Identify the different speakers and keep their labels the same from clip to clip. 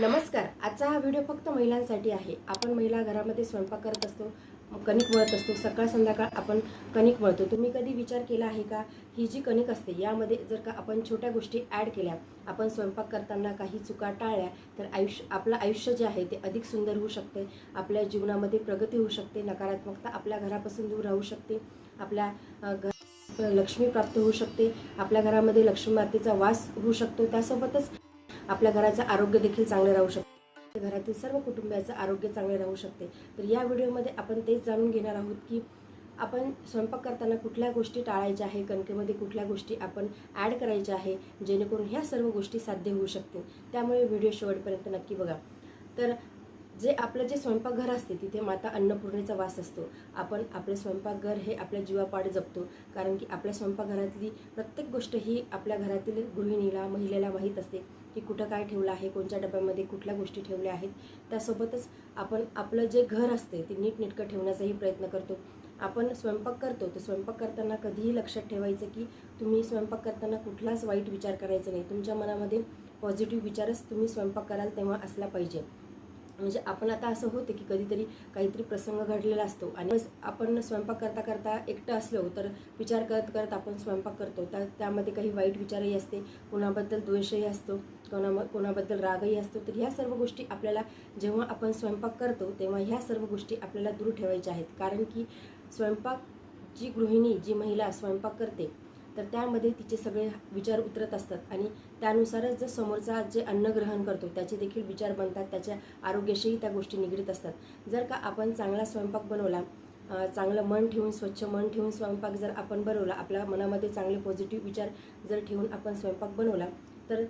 Speaker 1: नमस्कार आजचा हा व्हिडिओ फक्त महिलांसाठी आहे. आपण महिला घरामध्ये स्वयंपाक करत असतो कणिक वळत असतो सकाळ संध्याकाळ आपण कणिक वळतो. तुम्ही कधी विचार केला आहे का? ही जी कणिक असते यामध्ये जर का आपण छोट्या गोष्टी ॲड केल्या आपण स्वयंपाक करताना काही चुका टाळल्या तर आयुष्य आपलं आयुष्य जे आहे ते अधिक सुंदर होऊ शकते. आपल्या जीवनामध्ये प्रगती होऊ शकते नकारात्मकता आपल्या घरापासून दूर राहू शकते. आपल्या घर लक्ष्मी प्राप्त होऊ शकते. आपल्या घरामध्ये लक्ष्मी मातेचा वास होऊ शकतो. त्यासोबतच आपल्या घराचं आरोग्य देखील चांगलं राहू शकते. घरातील सर्व कुटुंबियाचं आरोग्य चांगले राहू शकते. तर या व्हिडिओमध्ये आपण तेच जाणून घेणार आहोत की आपण स्वयंपाक करताना कुठल्या गोष्टी टाळायच्या आहे कणकेमध्ये कुठल्या गोष्टी आपण ॲड करायच्या आहे जेणेकरून ह्या सर्व गोष्टी साध्य होऊ शकतील. त्यामुळे व्हिडिओ शेवटपर्यंत नक्की बघा. तर जे आपलं जे स्वयंपाकघर असते तिथे माता अन्नपूर्णेचा वास असतो. आपण आपले स्वयंपाकघर हे आपल्या जीवापाड जपतो. कारण की आपल्या स्वयंपाकघरातली प्रत्येक गोष्ट ही आपल्या घरातील गृहिणीला महिलेला माहीत असते. की कुठं काय ठेवलं आहे कोणत्या डब्यामध्ये कुठल्या गोष्टी ठेवल्या आहेत त्यासोबतच आपण आपलं जे घर असते ते नीटनेटकं ठेवण्याचाही प्रयत्न करतो. आपण स्वयंपाक करतो तर स्वयंपाक करताना कधीही लक्षात ठेवायचं की तुम्ही स्वयंपाक करताना कुठलाच वाईट विचार करायचा नाही. तुमच्या मनामध्ये पॉझिटिव्ह विचारच तुम्ही स्वयंपाक कराल तेव्हा असला पाहिजे. म्हणजे आपण आता असं होते की कधीतरी काहीतरी प्रसंग घडलेला असतो आणि आपण स्वयंपाक करता करता एकटं असलो तर विचार करत करत आपण स्वयंपाक करतो. त्या त्यामध्ये काही वाईट विचारही असते कोणाबद्दल द्वेषही असतो कोणा कोणाबद्दल रागही असतो. तर ह्या सर्व गोष्टी आपल्याला जेव्हा आपण स्वयंपाक करतो तेव्हा ह्या सर्व गोष्टी आपल्याला दूर ठेवायच्या आहेत. कारण की स्वयंपाक जी गृहिणी जी महिला स्वयंपाक करते तर त्यामध्ये तिचे सगळे विचार उतरत असतात. आणि त्यानुसारच जर समोरचा जे अन्न ग्रहण करतो त्याचे देखील विचार बनतात त्याच्या आरोग्याशीही त्या गोष्टी निगडीत असतात. जर का आपण चांगला स्वयंपाक बनवला चांगलं मन ठेवून स्वच्छ मन ठेवून स्वयंपाक जर आपण बनवला आपल्या मनामध्ये चांगले पॉझिटिव्ह विचार जर ठेवून आपण स्वयंपाक बनवला तर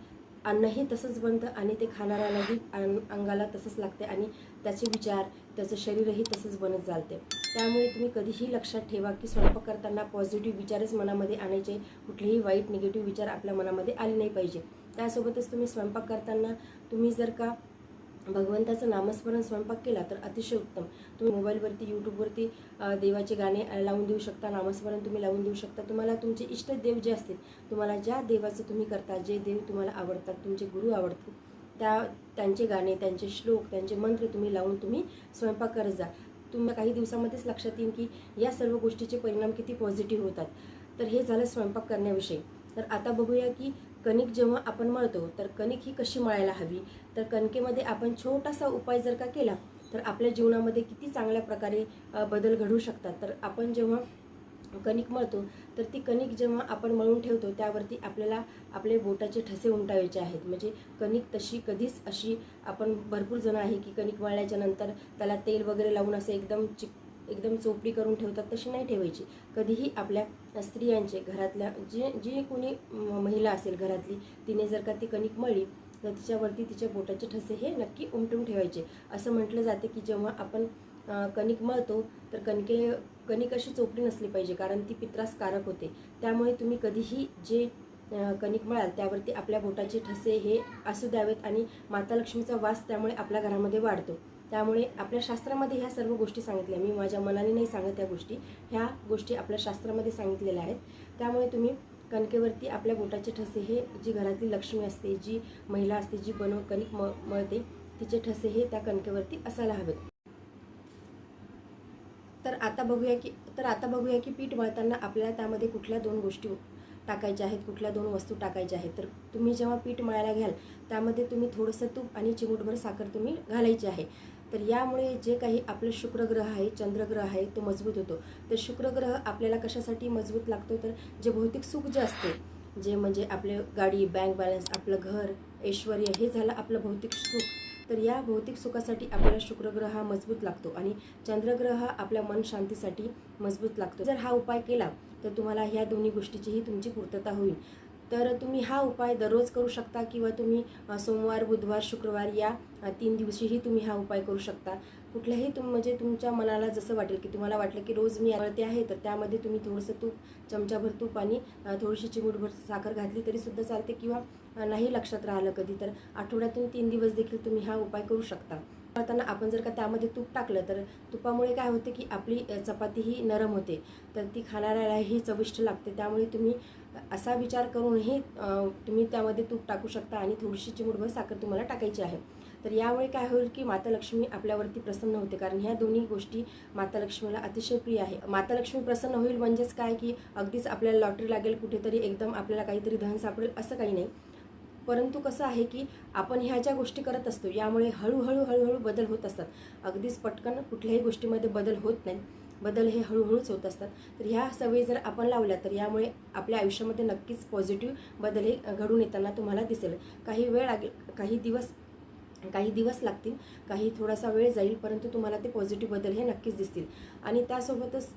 Speaker 1: अन्नही तसंच बनतं आणि ते खाणाऱ्यालाही अं- अंगाला तसंच लागते आणि त्याचे विचार त्याचं शरीरही तसंच बनत चालते त्यामुळे तुम्ही कधीही लक्षात ठेवा की स्वयंपाक करताना पॉझिटिव्ह विचारच मनामध्ये आणायचे. कुठलेही वाईट निगेटिव्ह विचार आपल्या मनामध्ये आले नाही पाहिजे. त्यासोबतच तुम्ही स्वयंपाक करताना तुम्ही जर का भगवंताचं नामस्मरण स्वयंपाक केला तर अतिशय उत्तम. तुम्ही मोबाईलवरती यूट्यूबवरती देवाचे गाणे लावून देऊ शकता. नामस्मरण तुम्ही लावून देऊ शकता. तुम्हाला तुमचे इष्ट देव जे असतील तुम्हाला ज्या देवाचं तुम्ही करता जे देव तुम्हाला आवडतात तुमचे गुरु आवडतात त्या त्यांचे गाणे त्यांचे श्लोक त्यांचे मंत्र तुम्ही लावून तुम्ही स्वयंपाक करत जा. तुम्हाला काही दिवसामध्येच लक्षात येईल की या सर्व गोष्टीचे परिणाम किती पॉझिटिव्ह होतात. तर हे झालं स्वयंपाक करण्याविषयी. तर आता बघूया की कणिक जेव्हा आपण मळतो तर कणिक ही कशी मळायला हवी? तर कणकेमध्ये आपण छोटासा उपाय जर का केला तर आपल्या जीवनामध्ये किती चांगल्या प्रकारे बदल घडू शकतात. तर आपण जेव्हा कणिक मळतो तर ती कणिक जेव्हा आपण मळून ठेवतो त्यावरती आपल्याला आपले बोटाचे ठसे उमटावायचे आहेत. म्हणजे कणिक तशी कधीच अशी आपण भरपूर जण आहे की कणिक मळल्याच्या नंतर त्याला तेल वगैरे लावून असं एकदम चिक एकदम चोपडी करून ठेवतात तशी नाही ठेवायची. कधीही आपल्या स्त्रियांचे घरातल्या जे जी कोणी महिला असेल घरातली तिने जर का ती कणिक मळली तर तिच्यावरती तिच्या बोटाचे ठसे हे नक्की उमटून ठेवायचे. असं म्हटलं जाते की जेव्हा आपण कणिक मळतो तर कणके कणिक अशी चोपडी नसली पाहिजे कारण ती पित्रास कारक होते. त्यामुळे तुम्ही कधीही जे कणिक मळाल त्यावरती आपल्या बोटाचे ठसे हे असू द्यावेत आणि माता लक्ष्मीचा वास त्यामुळे आपल्या घरामध्ये वाढतो. त्यामुळे आपल्या शास्त्रामध्ये ह्या सर्व गोष्टी सांगितल्या. मी माझ्या मनाने नाही सांगत त्या गोष्टी. ह्या गोष्टी आपल्या शास्त्रामध्ये सांगितलेल्या आहेत. त्यामुळे तुम्ही कणकेवरती आपल्या बोटाचे ठसे हे जी घरातली लक्ष्मी असते जी महिला असते जी बनव कणिक म मळते तिचे ठसे हे त्या कणकेवरती असायला हवेत. तर आता बघूया की तर आता बघूया की पीठ मळताना आपल्याला त्यामध्ये कुठल्या दोन गोष्टी टाकायच्या आहेत कुठल्या दोन वस्तू टाकायच्या आहेत. तर तुम्ही जेव्हा पीठ मळायला घ्याल त्यामध्ये तुम्ही थोडंसं तूप आणि चिमूटभर साखर तुम्ही घालायची आहे. तर यामुळे जे काही आपलं शुक्रग्रह आहे चंद्रग्रह आहे तो मजबूत होतो. तर शुक्रग्रह आपल्याला कशासाठी मजबूत लागतो? तर जे भौतिक सुख जे असते जे म्हणजे आपले गाडी बँक बॅलन्स आपलं घर ऐश्वर हे झालं आपलं भौतिक सुख. तर या भौतिक सुखासाठी आपल्याला शुक्रग्रह हा मजबूत लागतो आणि चंद्रग्रह हा आपल्या मन शांतीसाठी मजबूत लागतो. जर हा उपाय केला तर तुम्हाला ह्या दोन्ही गोष्टीचीही तुमची पूर्तता होईल. तर तुम्ही हा उपाय दररोज करू शकता किंवा तुम्ही सोमवार बुधवार शुक्रवार या तीन दिवशीही तुम्ही हा उपाय करू शकता. कुठल्याही तुम म्हणजे तुमच्या मनाला जसं वाटेल की तुम्हाला वाटलं की रोज मी आवडते आहे तर त्यामध्ये तुम्ही थोडंसं तूप चमचाभर तूप आणि थोडीशी चिमूटभर साखर घातली तरीसुद्धा चालते किंवा नाही लक्षात राहिलं कधी तर आठवड्यातून तीन दिवस देखील तुम्ही हा उपाय करू शकता. चपात्यांना आपण जर का त्यामध्ये तूप टाकलं तर तुपामुळे काय होते की आपली चपाती ही नरम होते. तर ती खाणाऱ्यालाही चविष्ट लागते. त्यामुळे तुम्ही असा विचार करूनही तुम्ही त्यामध्ये तूप टाकू शकता आणि थोडीशी चिमुडभर साखर तुम्हाला टाकायची आहे. तर यामुळे काय होईल की माता लक्ष्मी आपल्यावरती प्रसन्न होते. कारण ह्या दोन्ही गोष्टी माता लक्ष्मीला अतिशय प्रिय आहे. माता लक्ष्मी प्रसन्न होईल म्हणजेच काय की अगदीच आपल्याला लॉटरी लागेल कुठेतरी एकदम आपल्याला काहीतरी धन सापडेल असं काही नाही. परंतु कसं आहे की आपण ह्या ज्या गोष्टी करत असतो यामुळे हळूहळू हळूहळू बदल होत असतात. अगदीच पटकन कुठल्याही गोष्टीमध्ये बदल होत नाही. बदल हे हळूहळूच होत असतात. तर ह्या सवयी जर आपण लावल्या तर यामुळे आपल्या आयुष्यामध्ये नक्कीच पॉझिटिव्ह बदल हे घडून येताना तुम्हाला दिसेल. काही वेळ लागेल काही दिवस काही दिवस लागतील काही थोडासा वेळ जाईल परंतु तुम्हाला ते पॉझिटिव्ह बदल हे नक्कीच दिसतील. आणि त्यासोबतच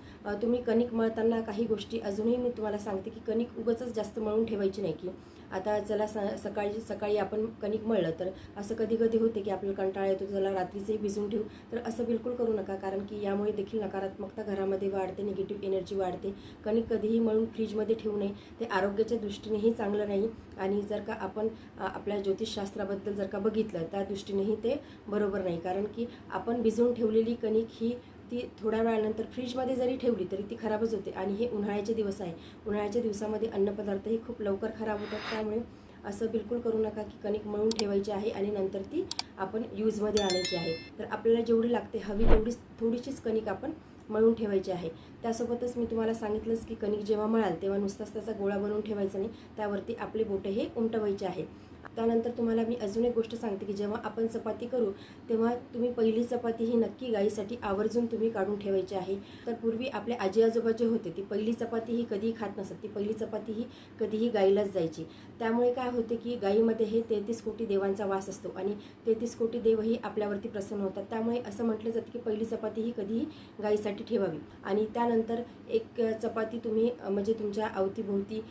Speaker 1: तुम्ही कणिक मळताना काही गोष्टी अजूनही मी तुम्हाला सांगते की कणिक उगचच जास्त मळून ठेवायची नाही की आता चला स सकाळी सकाळी आपण कणिक मळलं तर असं कधी कधी होते की आपल्याला कंटाळा येतो चला रात्रीचंही भिजून ठेवू. तर असं बिलकुल करू नका कारण की यामुळे देखील नकारात्मकता घरामध्ये वाढते निगेटिव्ह एनर्जी वाढते. कणिक कधीही मळून फ्रीजमध्ये ठेवू नये ते आरोग्याच्या दृष्टीनेही चांगलं नाही. आणि जर का आपण आपल्या ज्योतिषशास्त्राबद्दल जर का बघितलं त्या दृष्टीनेही ते बरोबर नाही. कारण की आपण भिजवून ठेवलेली कणिक ही ती थोड्या वेळानंतर फ्रीजमध्ये जरी ठेवली तरी ती खराबच होते. आणि हे उन्हाळ्याचे दिवस आहे. उन्हाळ्याच्या दिवसामध्ये अन्नपदार्थही खूप लवकर खराब होतात. त्यामुळे असं बिलकुल करू नका की कणिक मळून ठेवायची आहे आणि नंतर ती आपण यूजमध्ये आणायची आहे. तर आपल्याला जेवढी लागते हवी तेवढीच थोडीशीच कणिक आपण मळून ठेवायची आहे. त्यासोबतच मी तुम्हाला सांगितलंच की कणिक जेव्हा मळाल तेव्हा नुसताच त्याचा गोळा बनवून ठेवायचा नाही. त्यावरती आपले बोटे हे उमटवायचे आहे. त्यानंतर तुम्हाला मी अजून एक गोष्ट सांगते की जेव्हा आपण चपाती करू तेव्हा तुम्ही पहिली चपाती ही नक्की गाईसाठी आवर्जून तुम्ही काढून ठेवायची आहे. तर पूर्वी आपले आजी आजोबा जे होते ती पहिली चपाती ही कधीही खात नसत. ती पहिली चपाती ही कधीही गाईलाच जायची. त्यामुळे काय होते की गाईमध्ये हे तेहतीस कोटी देवांचा वास असतो आणि तेहतीस कोटी देवही आपल्यावरती प्रसन्न होतात. त्यामुळे असं म्हटलं जातं की पहिली चपाती ही कधीही गाईसाठी ठेवावी. आणि त्यानंतर एक चपाती तुम्ही म्हणजे तुमच्या अवतीभोवती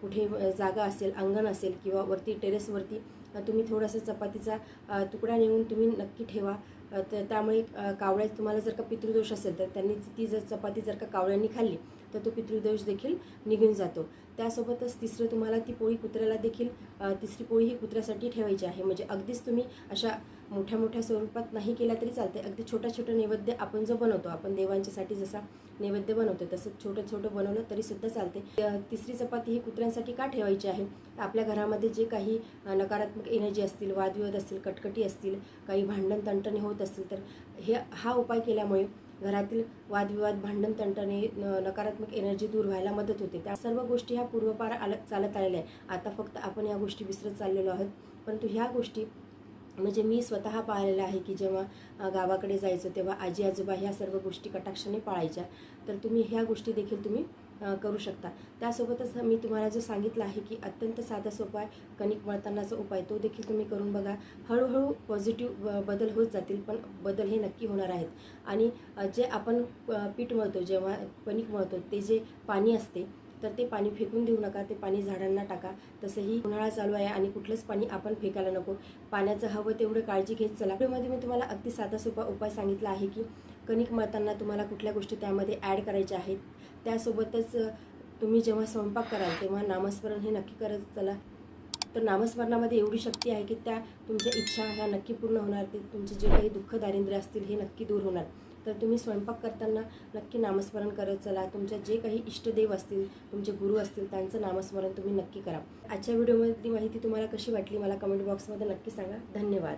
Speaker 1: कुठे जागा असेल अंगण असेल किंवा वरती टेरेस गॅसवरती. तुम्ही थोडासा चपातीचा तुकडा नेऊन तुम्ही नक्की ठेवा. तर त्यामुळे कावळ्यात कावळ्या तुम्हाला जर का पितृदोष असेल तर त्यांनी ती जर चपाती जर का कावळ्यांनी खाल्ली तर तो पितृदोष देखील निघून जातो. त्यासोबतच तिसरं तुम्हाला ती पोळी कुत्र्याला देखील तिसरी पोळी ही कुत्र्यासाठी ठेवायची आहे. म्हणजे अगदीच तुम्ही अशा मोठ्या मोठ्या स्वरूपात नाही केला तरी चालते अगदी छोटा छोटा नैवेद्य आपण जो बनवतो आपण देवांच्यासाठी जसा नैवेद्य बनवतो तसं छोटं छोटं बनवलं तरी सुद्धा चालते तिसरी चपाती ही कुत्र्यांसाठी का ठेवायची आहे? आपल्या घरामध्ये जे काही नकारात्मक एनर्जी असतील वादविवाद असतील कटकटी असतील काही भांडण तंटणे होत असतील तर हे हा उपाय केल्यामुळे घरातील वादविवाद भांडण तंटणे नकारात्मक एनर्जी दूर व्हायला मदत होते. त्या सर्व गोष्टी ह्या पूर्वपार आल चालत आलेल्या आहे आता फक्त आपण या गोष्टी विसरत चाललेलो आहोत. परंतु ह्या गोष्टी म्हणजे मी स्वतः पाहिलेलं आहे की जेव्हा गावाकडे जायचं तेव्हा आजी आजोबा ह्या सर्व गोष्टी कटाक्षाने पाळायच्या. तर तुम्ही ह्या गोष्टी देखील तुम्ही करू शकता. त्यासोबतच मी तुम्हाला जो सांगितलं आहे की अत्यंत साधा सोपा आहे कणिक मळतानाचा उपाय तो देखील तुम्ही करून बघा. हळूहळू पॉझिटिव्ह बदल होत जातील पण बदल हे नक्की होणार आहेत. आणि जे आपण पीठ मळतो जेव्हा कणिक मळतो ते जे पाणी असते तर ते पाणी फेकून देऊ नका ते पाणी झाडांना टाका. तसंही उन्हाळा चालू आहे आणि कुठलंच पाणी आपण फेकायला नको. पाण्याचं हवं तेवढं काळजी घेत चला. व्हिडिओमध्ये मी तुम्हाला अगदी साधा सोपा उपाय सांगितला आहे की कणिक मळताना तुम्हाला कुठल्या गोष्टी त्यामध्ये ॲड करायच्या आहेत त्यासोबतच तुम्ही जेव्हा स्वयंपाक कराल तेव्हा नामस्मरण हे नक्की करत चला. तर नामस्मरणामध्ये एवढी शक्ती आहे की त्या तुमच्या इच्छा ह्या नक्की पूर्ण होणार ते तुमचे जे काही दुःख दारिद्र्य असतील हे नक्की दूर होणार. तर तुम्ही स्वयंपाक करताना नक्की नामस्मरण करत चला. तुमच्या जे काही इष्टदेव असतील तुमचे गुरु असतील त्यांचं नामस्मरण तुम्ही नक्की करा. आजच्या व्हिडिओमधली माहिती तुम्हाला कशी वाटली मला कमेंट बॉक्समध्ये नक्की सांगा. धन्यवाद.